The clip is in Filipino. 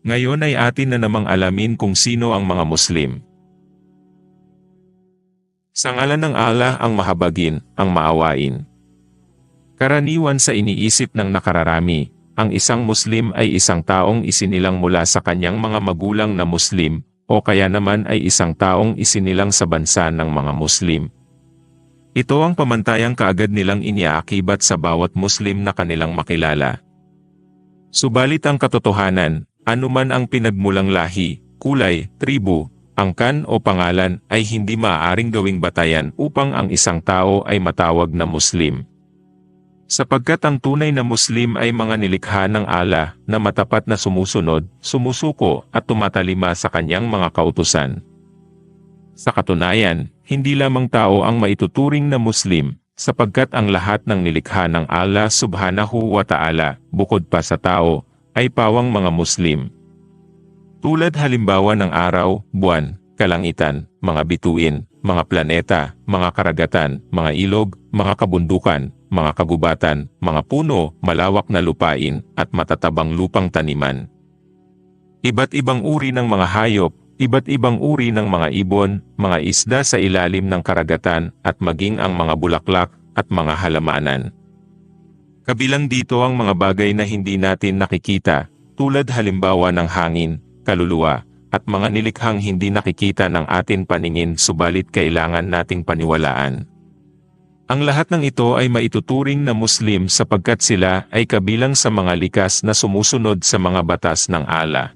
Ngayon ay atin na namang alamin kung sino ang mga Muslim. Sa ngalan ng Allah ang mahabagin, ang maawain. Karaniwan sa iniisip ng nakararami, ang isang Muslim ay isang taong isinilang mula sa kanyang mga magulang na Muslim, o kaya naman ay isang taong isinilang sa bansa ng mga Muslim. Ito ang pamantayang kaagad nilang iniaakibat sa bawat Muslim na kanilang makilala. Subalit ang katotohanan, anuman ang pinagmulang lahi, kulay, tribu, angkan o pangalan ay hindi maaaring gawing batayan upang ang isang tao ay matawag na Muslim. Sapagkat ang tunay na Muslim ay mga nilikha ng Allah na matapat na sumusunod, sumusuko at tumatalima sa kanyang mga kautusan. Sa katunayan, hindi lamang tao ang maituturing na Muslim, sapagkat ang lahat ng nilikha ng Allah subhanahu wa ta'ala, bukod pa sa tao, ay pawang mga Muslim. Tulad halimbawa ng araw, buwan, kalangitan, mga bituin, mga planeta, mga karagatan, mga ilog, mga kabundukan, mga kagubatan, mga puno, malawak na lupain, at matatabang lupang taniman. Iba't ibang uri ng mga hayop, iba't ibang uri ng mga ibon, mga isda sa ilalim ng karagatan, at maging ang mga bulaklak at mga halamanan. Kabilang dito ang mga bagay na hindi natin nakikita, tulad halimbawa ng hangin, kaluluwa, at mga nilikhang hindi nakikita ng atin paningin subalit kailangan nating paniwalaan. Ang lahat ng ito ay maituturing na Muslim sapagkat sila ay kabilang sa mga likas na sumusunod sa mga batas ng Allah.